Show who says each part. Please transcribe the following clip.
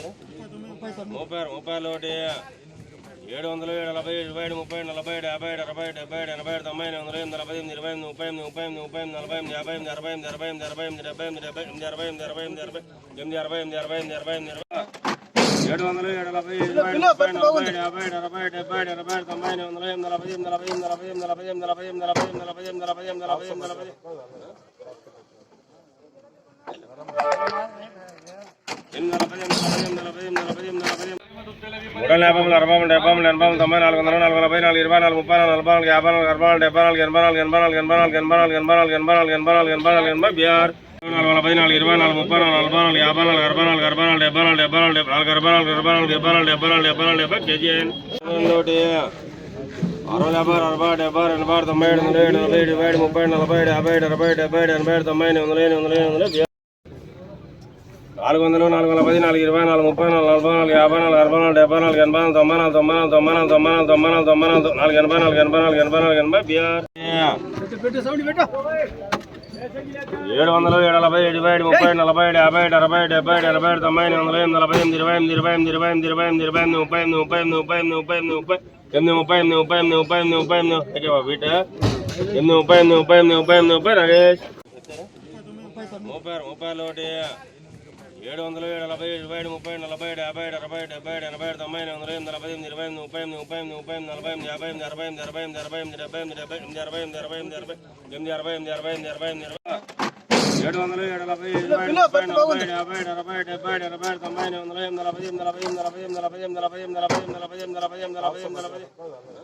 Speaker 1: ముప్పై ఆరు ముప్పై ఒకటి ఏడు వందలు ఏడు నలభై ఇరవై ఏడు ముప్పై ఏడు నలభై ఏడు యాభై ఏడు అరవై ఏడు డెబ్బై ఏడు ఎనభై ఏడు తొంభై ఎనిమిది వందల ఎనిమిది నలభై ఎనిమిది ఇరవై ఎనిమిది ముప్పై ఎనిమిది ముప్పై ఎనిమిది ముప్పై ఎనిమిది నలభై ఎనిమిది యాభై ఎనిమిది అరవై ఎనిమిది అరవై ఎనిమిది అరవై ఎనిమిది డెబ్బై ఎనిమిది డెబ్బై ఎనిమిది అరవై ఎనిమిది అరవై ఎనిమిది అరవై ఎనిమిది అరవై ఎనిమిది అరవై ఎనిమిది అరవై ఎనిమిది ఇరవై ఏడు వందలు ఏడు నలభై ఇరవై ఏడు ముప్పై నలభై ఏడు యాభై ఏడు అరవై ఏడు డెబ్బై ఏడు ఎనభై ఏడు తొంభై ఎనిమిది వందల ఎనిమిది నలభై ఎనిమిది నలభై ఎనిమిది నలభై ఎనిమిది నలభై ఎనిమిది నలభై ఎనిమిది నలభై ఎనిమిది నలభై ఎనిమిది నలభై ఎనిమిది నలభై ఎనిమిది నలభై ఎనిమిది నలభై ఎనిమిది నలభై ఎనిమిది నలభై ఎనిమిది నలభై ఎనిమిది నలభై ఎనిమిది మూడు వందల యాభై మూడు అరవై మూడు డెబ్బై మూడు ఎనభై మూడు తొంభై నాలుగు వందల నాలుగు నలభై నాలుగు ఇరవై నాలుగు ముప్పై నాలుగు నలభై నాలుగు యాభై నాలుగు అరవై నాలుగు డెబ్బై నాలుగు ఎనభై నాలుగు ఎనభై నాలుగు ఎనభై నాలుగు ఎనభై నాలుగు ఎనభై నాలుగు ఎనభై నాలుగు ఎనభై నాలుగు ఎనభై నాలుగు ఎనభై బీఆర్ నాలుగు నలభై నాలుగు ఇరవై నాలుగు ముప్పై నాలుగు నలభై నాలుగు యాభై నాలుగు అరవై నాలుగు అరవై నాలుగు డెబ్బై నాలుగు డెబ్బై నాలుగు డెబ్బై నాలుగు అరవై నాలుగు అరవై నాలుగు డెబ్బై నాలుగు డెబ్బై నాలుగు డెబ్బై నాలుగు డెబ్బై కేజీఎన్ అరవై డెబ్బై అరవై డెబ్బై ఎనభై తొంభై ఏడు వందల ఏడు నలభై ఏడు ముప్పై నలభై ఏడు యాభై ఏడు అరవై డెబ్బై ఏడు ఎనభై ఏడు తొంభై ఎనిమిది వందల ఎనిమిది వందల ఎనిమిది వందల నాలుగు వందలు నాలుగు వందల పది నాలుగు ఇరవై నాలుగు ముప్పై నాలుగు నలభై నాలుగు యాభై నాలుగు అరవై నాలుగు డెబ్బై నాలుగు ఎనభై నాలుగు తొంభై నాలుగు తొంభై నాలుగు తొంభై నాలుగు తొంభై నాలుగు తొంభై నాలుగు తొంభై నాలుగు నాలుగు ఎనభై నాలుగు ఎనభై నాలుగు ఎనభై నాలుగు ఎనభై బీఆర్ ఏడు వందలు ఏడు నలభై ఏడు ఏడు ముప్పై ఏడు నలభై ఏడు యాభై ఏడు అరవై ఏడు డెబ్బై ఏడు ఎనభై ఏడు తొంభై ఎనిమిది వందల ఎనిమిది నలభై ఎనిమిది ఇరవై ఎనిమిది ఇరవై ఎనిమిది ఇరవై ఎనిమిది ఇరవై ఎనిమిది ఇరవై ఎనిమిది ముప్పై ఎనిమిది ముప్పై ఎనిమిది ముప్పై ఎనిమిది ముప్పై ఎనిమిది ముప్పై ఎనిమిది ముప్పై ఎనిమిది ముప్పై ఎనిమిది ముప్పై ఎనిమిది ముప్పై ఎనిమిది ఓకే బాబు వీట ఎనిమిది ముప్పై ఎనిమిది ముప్పై ఎనిమిది ముప్పై ఎనిమిది ముప్పై నగేష్ ముప్పై ముప్పై ఒకటి ఏడు వందల ఏడు నలభై ఇరవై ఏడు ముప్పై ఏడు నలభై ఏడు యాభై ఏడు అరవై ఏడు డెబ్బై ఏడు ఎనభై ఏడు తొంభై ఎనిమిది వందల ఎనిమిది నలభై ఎనిమిది ఇరవై ఎనిమిది ముప్పై ఎనిమిది ముప్పై ఎనిమిది ముప్పై ఎనిమిది నలభై ఎనిమిది యాభై ఎనిమిది అరవై ఎనిమిది అరవై ఎనిమిది అరవై ఎనిమిది డెబ్బై ఎనిమిది డెబ్బై ఎనిమిది అరవై ఎనిమిది అరవై ఎనిమిది అరవై ఎనిమిది అరవై ఎనిమిది అరవై ఎనిమిది అరవై ఎనిమిది ఇరవై ఏడు వందల ఏడు నలభై ఇరవై ఏడు ముప్పై నలభై ఏడు యాభై ఏడు అరవై ఏడు డెబ్బై ఏడు ఎనభై ఏడు తొంభై ఎనిమిది వందల ఎనిమిది నలభై ఎనిమిది నలభై ఎనిమిది నలభై ఎనిమిది నలభై ఎనిమిది నలభై ఎనిమిది నలభై ఎనిమిది నలభై ఎనిమిది నలభై ఎనిమిది నలభై ఎనిమిది నలభై